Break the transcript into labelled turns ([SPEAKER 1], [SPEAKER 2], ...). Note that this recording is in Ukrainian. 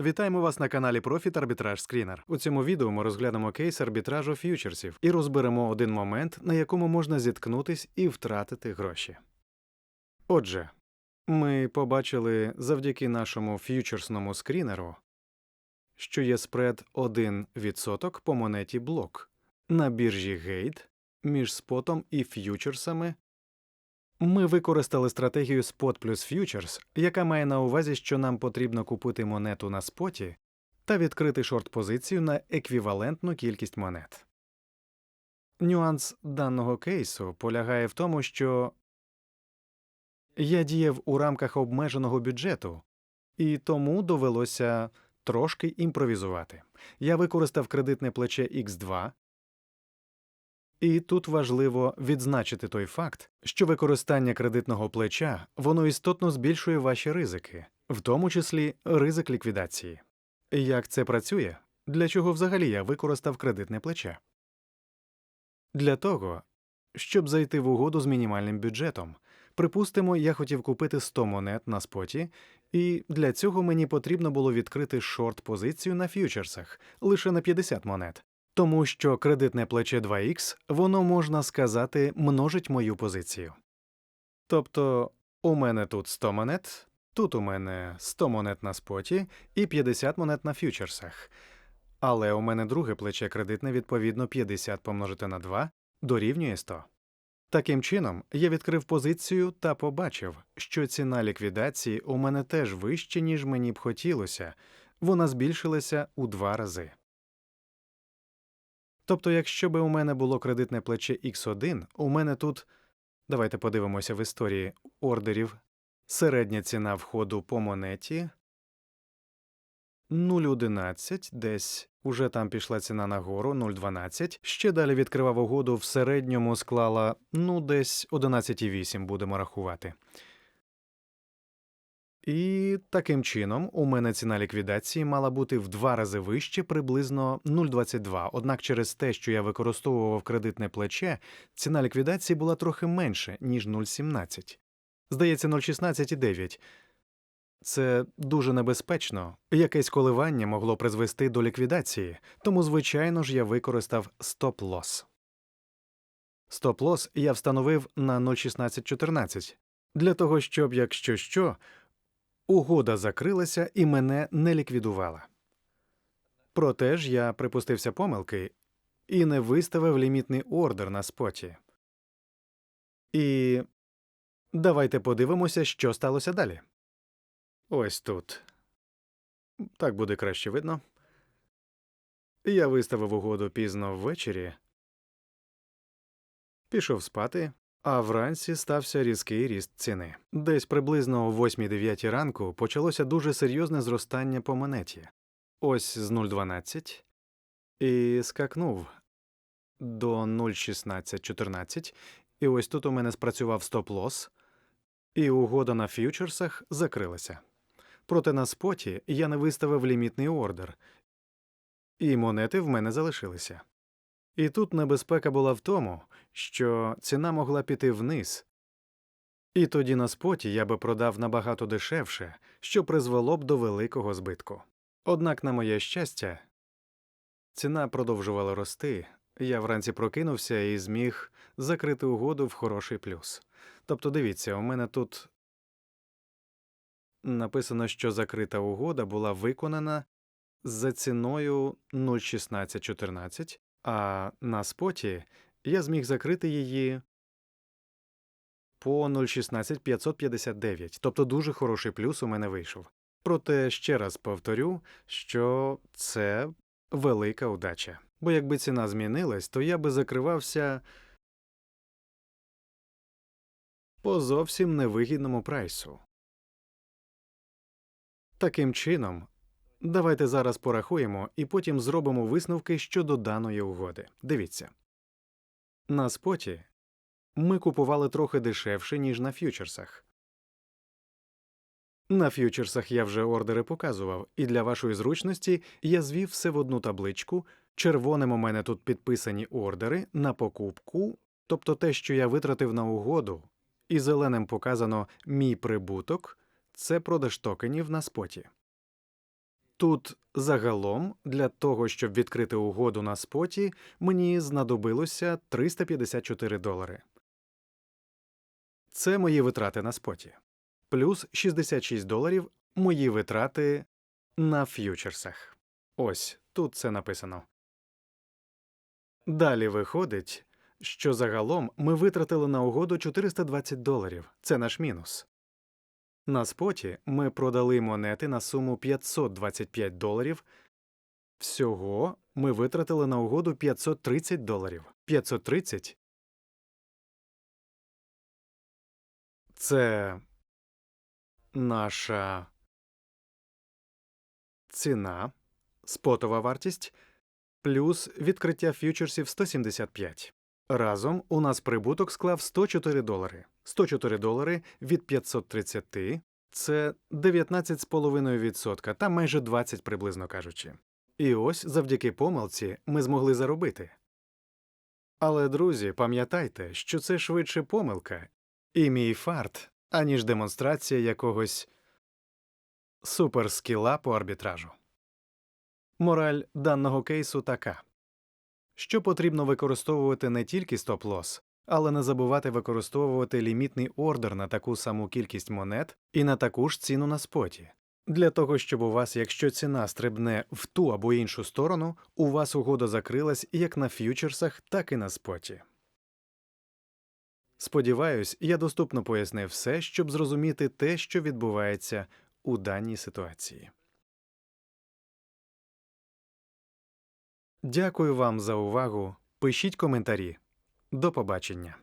[SPEAKER 1] Вітаємо вас на каналі Profit Arbitrage Screener. У цьому відео ми розглянемо кейс арбітражу ф'ючерсів і розберемо один момент, на якому можна зіткнутись і втратити гроші. Отже, ми побачили завдяки нашому ф'ючерсному скрінеру, що є спред 1% по монеті блок на біржі Gate між спотом і ф'ючерсами ми використали стратегію Spot плюс Futures, яка має на увазі, що нам потрібно купити монету на споті та відкрити шорт-позицію на еквівалентну кількість монет. Нюанс даного кейсу полягає в тому, що я діяв у рамках обмеженого бюджету, і тому довелося трошки імпровізувати. Я використав кредитне плече X2, і тут важливо відзначити той факт, що використання кредитного плеча воно істотно збільшує ваші ризики, в тому числі ризик ліквідації. Як це працює? Для чого взагалі я використав кредитне плече? Для того, щоб зайти в угоду з мінімальним бюджетом. Припустимо, я хотів купити 100 монет на споті, і для цього мені потрібно було відкрити шорт-позицію на ф'ючерсах лише на 50 монет. Тому що кредитне плече 2х, воно можна сказати, множить мою позицію. Тобто у мене тут 100 монет, тут у мене 100 монет на споті і 50 монет на ф'ючерсах. Але у мене друге плече кредитне, відповідно, 50 помножити на 2 дорівнює 100. Таким чином, я відкрив позицію та побачив, що ціна ліквідації у мене теж вища, ніж мені б хотілося, вона збільшилася у два рази. Тобто, якщо би у мене було кредитне плече X1, у мене тут, давайте подивимося в історії ордерів, середня ціна входу по монеті 0,11, десь уже там пішла ціна нагору 0,12, ще далі відкривав угоду, в середньому склала, ну, десь 11,8 будемо рахувати. І таким чином у мене ціна ліквідації мала бути в два рази вище, приблизно 0,22. Однак через те, що я використовував кредитне плече, ціна ліквідації була трохи менше, ніж 0,17. Здається, 0,16,9. Це дуже небезпечно. Якесь коливання могло призвести до ліквідації, тому, звичайно ж, я використав стоп-лос. Стоп-лос я встановив на 0,1614, для того, щоб, якщо що, Угода закрилася і мене не ліквідувала. Проте ж я припустився помилки і не виставив лімітний ордер на споті. І давайте подивимося, що сталося далі. Ось тут. Так буде краще видно. Я виставив угоду пізно ввечері, пішов спати, а вранці стався різкий ріст ціни. Десь приблизно о 8-9 ранку почалося дуже серйозне зростання по монеті. Ось з 0,12 і скакнув до 0,1614, і ось тут у мене спрацював стоп-лос, і угода на ф'ючерсах закрилася. Проте на споті я не виставив лімітний ордер, і монети в мене залишилися. І тут небезпека була в тому, що ціна могла піти вниз, і тоді на споті я би продав набагато дешевше, що призвело б до великого збитку. Однак, на моє щастя, ціна продовжувала рости, я вранці прокинувся і зміг закрити угоду в хороший плюс. Тобто, дивіться, у мене тут написано, що закрита угода була виконана за ціною 0,1614, а на споті я зміг закрити її по 0,16559, тобто дуже хороший плюс у мене вийшов. Проте ще раз повторю, що це велика удача. Бо якби ціна змінилась, то я би закривався по зовсім невигідному прайсу. Таким чином, давайте зараз порахуємо і потім зробимо висновки щодо даної угоди. Дивіться. На споті ми купували трохи дешевше, ніж на ф'ючерсах. На ф'ючерсах я вже ордери показував, і для вашої зручності я звів все в одну табличку. Червоним у мене тут підписані ордери на покупку, тобто те, що я витратив на угоду, і зеленим показано мій прибуток це продаж токенів на споті. Тут загалом для того, щоб відкрити угоду на споті, мені знадобилося 354 долари. Це мої витрати на споті. Плюс 66 доларів мої витрати на ф'ючерсах. Ось тут це написано. Далі виходить, що загалом ми витратили на угоду 420 доларів. Це наш мінус. На споті ми продали монети на суму 525 доларів. Всього ми витратили на угоду 530 доларів. 530 – це наша ціна, спотова вартість плюс відкриття ф'ючерсів 175. Разом у нас прибуток склав 104 долари. 104 долари від 530 – це 19,5% та майже 20 приблизно кажучи. І ось завдяки помилці ми змогли заробити. Але, друзі, пам'ятайте, що це швидше помилка і мій фарт, аніж демонстрація якогось суперскіла по арбітражу. Мораль даного кейсу така що потрібно використовувати не тільки стоп-лосс, але не забувати використовувати лімітний ордер на таку саму кількість монет і на таку ж ціну на споті. Для того, щоб у вас, якщо ціна стрибне в ту або іншу сторону, у вас угода закрилась як на ф'ючерсах, так і на споті. Сподіваюсь, я доступно пояснив все, щоб зрозуміти те, що відбувається у даній ситуації. Дякую вам за увагу. Пишіть коментарі. До побачення.